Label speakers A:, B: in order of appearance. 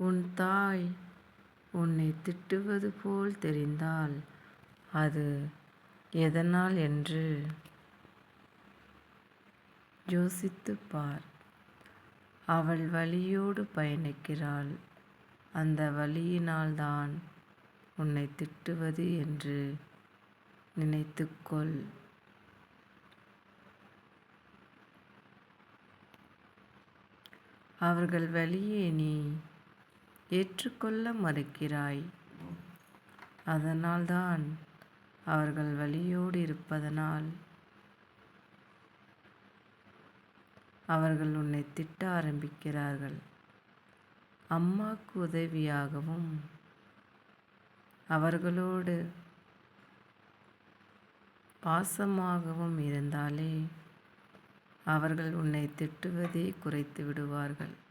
A: உன் தாய் உன்னை திட்டுவது போல் தெரிந்தால் அது எதனால் என்று யோசித்துப் பார். அவள் வழியோடு பயணிக்கிறாள். அந்த வழியினால்தான் உன்னை திட்டுவது என்று நினைத்துக்கொள் அவர்கள் வழியே நீ ஏற்றுக்கொள்ள மறுக்கிறாய். அதனால்தான் அவர்கள் வழியோடு இருப்பதனால் அவர்கள் உன்னை திட்ட ஆரம்பிக்கிறார்கள். அம்மாக்கு உதவியாகவும் அவர்களோடு பாசமாகவும் இருந்தாலே அவர்கள் உன்னை திட்டுவதே குறைத்து விடுவார்கள்.